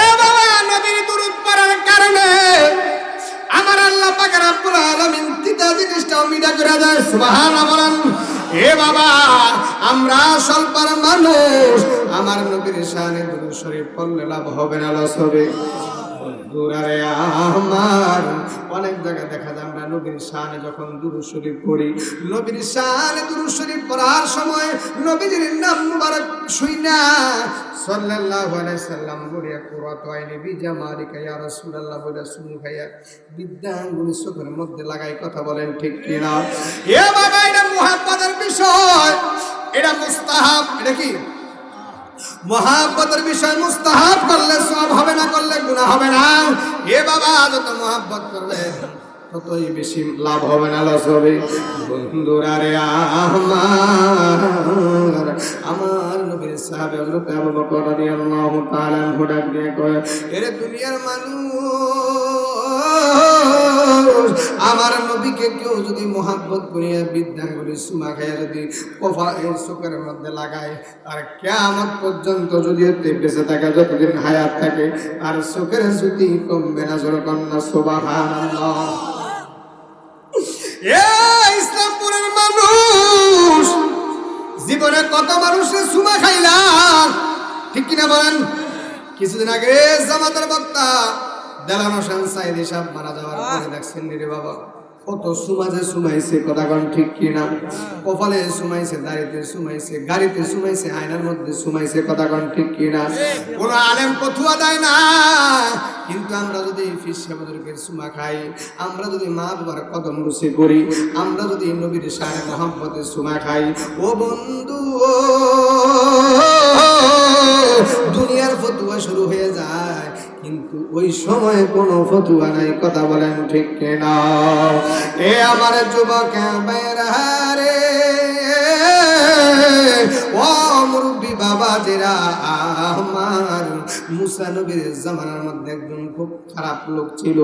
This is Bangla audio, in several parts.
এ বাবা, নবীর দুরুদ পড়ার কারণে আমার আল্লাহ পাক রব্বুল আলামিন তিতা জিনিসটাও মিটা করে দেয়, সুবহানাল্লাহ বলেন। এ বাবা, আমরা স্বল্পর মানুষ, আমার নবীর শানে দুরুদ লাভ হবে না, লস হবে। আমার অনেক জায়গায় দেখা যায় আমরা নবীর শানে যখন দুরুদ শরীফ পড়ি, নবীর শানে দুরুদ শরীফ পড়ার সময় নবীজির নাম মুবারক শুই না সাল্লাল্লাহু আলাইহি সাল্লাম বলিয়া, কুরাত আইনি বিজামালিকা ইয়া রাসূলুল্লাহ বলে শুনু ভাইয়া, বিদ্যাঙ্গুলি চোখের মধ্যে লাগাই কথা বলেন ঠিক কিনা? এ বাবা, এটা মুহাব্বতের বিষয়, এটা মুস্তাহাব, এটা কি? মহাব্বতের বিষয় মুস্তাহাব করলে, সব হবে না করলে গুনাহ হবে না। এ বাবা, যত মহাব্বত করবে, ততই বেশি লাভ হবে না লস হবে বন্ধুরা রে আমার আমার নবীর সাহেব হযরত আবু বকর রাদিয়াল্লাহু তাআলা আনহু দিয়ে কয়, এরে দুনিয়ার মানুষ আমার নবীকে কেউ যদি মোহাব্বত করিয়া বিদ্যাঙ্গুলি সুমা খাইয়া যদি কফা এর চোখের মধ্যে লাগায় আর কেমন পর্যন্ত যদি এতে বেঁচে থাকে, যতদিন হায়াত থাকে আর চোখের জ্যোতি কমবে না জোরকন্যা, সুবহানাল্লাহ। এ ইসলামপুরের মানুষ, জীবনে কত মানুষের সুমা খাইলাম? ঠিক কিনা বলেন? কিছুদিন আগে জামাতের বক্তা দেলান হোসেন সাইদি সাহেব মারা যাওয়ার পরে দেখছেন রে বাবা কত সুমাজে সুমাইছে কথাগণ ঠিক কিনা? কপালে সুমাইছে দাড়িতে সুমাইছে গাড়িতে সুমাইছে আয়নার মধ্যে সুমাইছে কথাগণ ঠিক কিনা? কোন আলেম কথুয়া দেয় না কিন্তু আমরা যদি ফিস সাহেবের সুমা খাই আমরা যদি মা বাবার কদম রুচি করি আমরা যদি নবীর সাহেব মোহাম্মদের সুমা খাই ও বন্ধু ও, ওই সময় কোনো ফতুয়া নাই কথা বলেন ঠিক কিনা? এ আমার যুবক বেরা রে মুরব্বী বাবা জেরা আমার মুসা নবীর জামানার মধ্যে একজন খুব খারাপ লোক ছিল।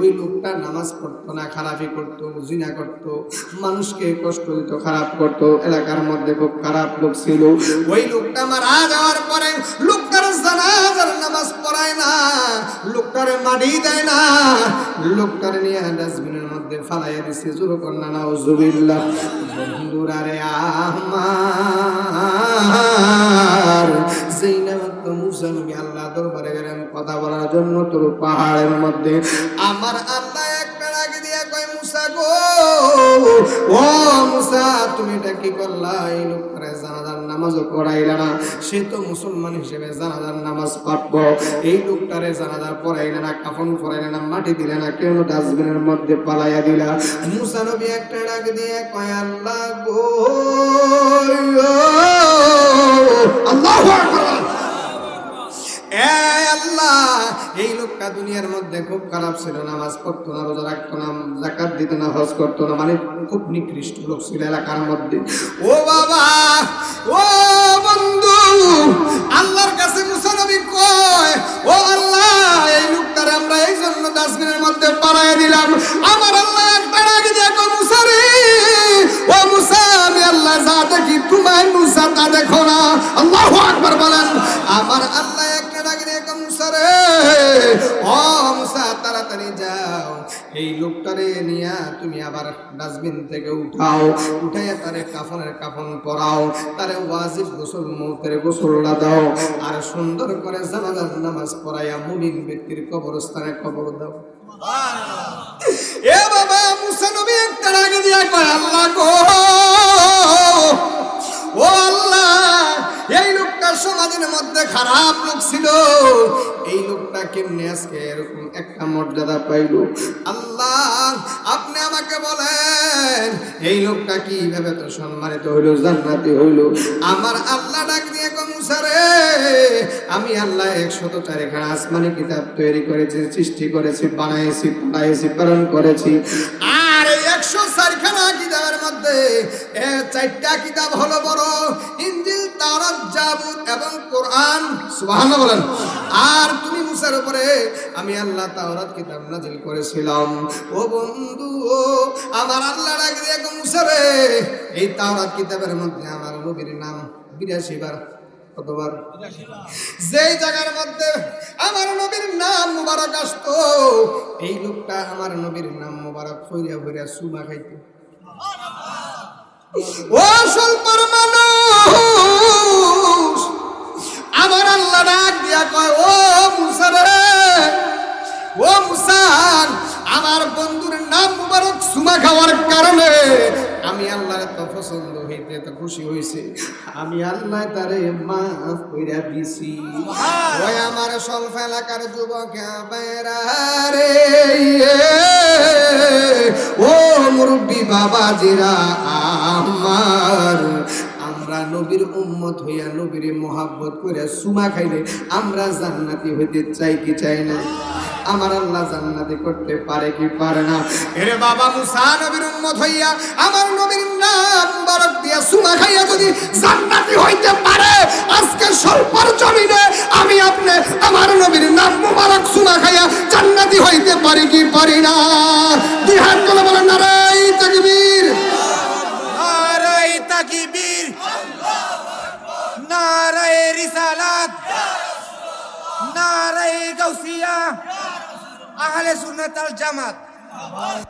ওই লোকটা নামাজ পড়তো না, খারাপই করতো, জিনা করতো, মানুষকে কষ্ট দিত, খারাপ করতো, এলাকার মধ্যে খুব খারাপ লোক ছিল। ওই লোকটা মারা যাওয়ার পরে লোকটার জানাজার নামাজ পড়ায় না, লোকটারে মাটি দেয় না, লোকটারে নিয়ে ডাস্টবিনের মধ্যে ফালাইয়া দিছে, জোর কন্যা না বন্ধুরা রে সে তো মুসলমান হিসেবে জানাজার নামাজ পাঠব এই লোকটারে জানাজার পড়াইলে না, কাফন পড়াইলে না, মাটি দিলে না, কেন ডাস্টবিনের মধ্যে পালাইয়া দিলা? মুসা নবী একটা ডাক দিয়ে কয়, আল্লাহ গো লোকটা দুনিয়ার মধ্যে খুব খারাপ ছিল, নামাজ পড়তো না, রোজা রাখতো না জাকাত দিত না, হজ করতো না মানে খুব নিকৃষ্ট লোক ছিল এলাকার মধ্যে। ও বাবা, ও বন্ধু, আল্লাহর কাছে মুসানবী কয়, ও আল্লাহ, এই লোকটারে আমরা এই জন্য ডাস্টবিনের মধ্যে পাড়ায় দিলাম। আমার আল্লাহ একটা ডাকে দেখো মুসা রে। ও মুসা, আমি আল্লাহ যা দেখি তোমার মুসা তা দেখো না। আল্লাহু আকবার বলেন তাড়াতাড়ি যাও। এই লোকটারে নিয়া তুমি আবার ডাস্টবিন থেকে উঠাও উঠাইয়া তারে কাফনের কাফন পরাও তারে ওয়াজিব গোসল মৌতের গোসলটা দাও আর সুন্দর করে জানাজার নামাজ পড়াইয়া মুমিন ব্যক্তির কবরস্থানে কবর দাও। এ বাবা মুসা নবী একটা ডাকে দিয়া কয় আল্লাহ গো! সমাজের মধ্যে খারাপ লোক ছিল। এই লোকটা কেমনে আজকে এরকম একটা মর্যাদা পাইল? আল্লাহ, আপনি আমাকে বলেন, এই লোকটা কীভাবে তো সম্মানিত হইল, জান্নাতি হইল? আমার আল্লাহ ডাক দিয়ে কমসারে আমি আল্লাহ একশত চারিখানা আসমানি কিতাব তৈরি করেছি, সৃষ্টি করেছি, বানাইছি পড়াইছি প্রেরণ করেছি। আর একশো চারখানা কিতাবের মধ্যে চারটা কিতাব হলো বড়। ইঞ্জিল এবং কোরআন। বলেন। আর তুমি মুসার উপরে, আমি আল্লাহ তাওরাত কিতাব নাজিল করেছিলাম। ও বন্ধু ও আমার আল্লাহ মুসারে এই তাওরাত কিতাবের মধ্যে আমার নবীর নাম বিরাশি বার, কতবার? জায়গার মধ্যে আমার নবীর নাম মুবারক আসতো, এই লোকটা আমার নবীর নাম মুবারক ফইরা ফইরা সুমা খাইতো। ও সুমা খাওয়ার কারণে আমি আল্লাহর তো পছন্দ হইতে তো খুশি হইছে। আমি আল্লাহ তারে মাফ কইরা দিছি। ওই আমার সলফ এলাকার যুবক রে। ও মুরব্বী বাবাজিরা আমার আমরা নবীর উম্মত হইয়া নবীর মোহাব্বত করে সুমা খাইলে আমরা জান্নাতি হইতে চাই কি চাই না? আমার আল্লাহ জান্নাতি করতে পারে কি পারে না? এরে বাবা, মুসা নবীর উম্মত হইয়া আমার নবীর নাম মুবারক দিয়া সুমা খাইয়া যদি জান্নাতি হইতে পারে, আজকে স্বল্পর জমিনে আমি আপনি আমার নবীর নাম মুবারক সুমা খাইয়া জান্নাতি হইতে পারি কি পারি না? দুই হাত তুলে বলেন নারাই তাকবীর। নারায় তাকিবীর। রিসালাত। গাউসিয়া। আহলে সুন্নাত আল জামাত।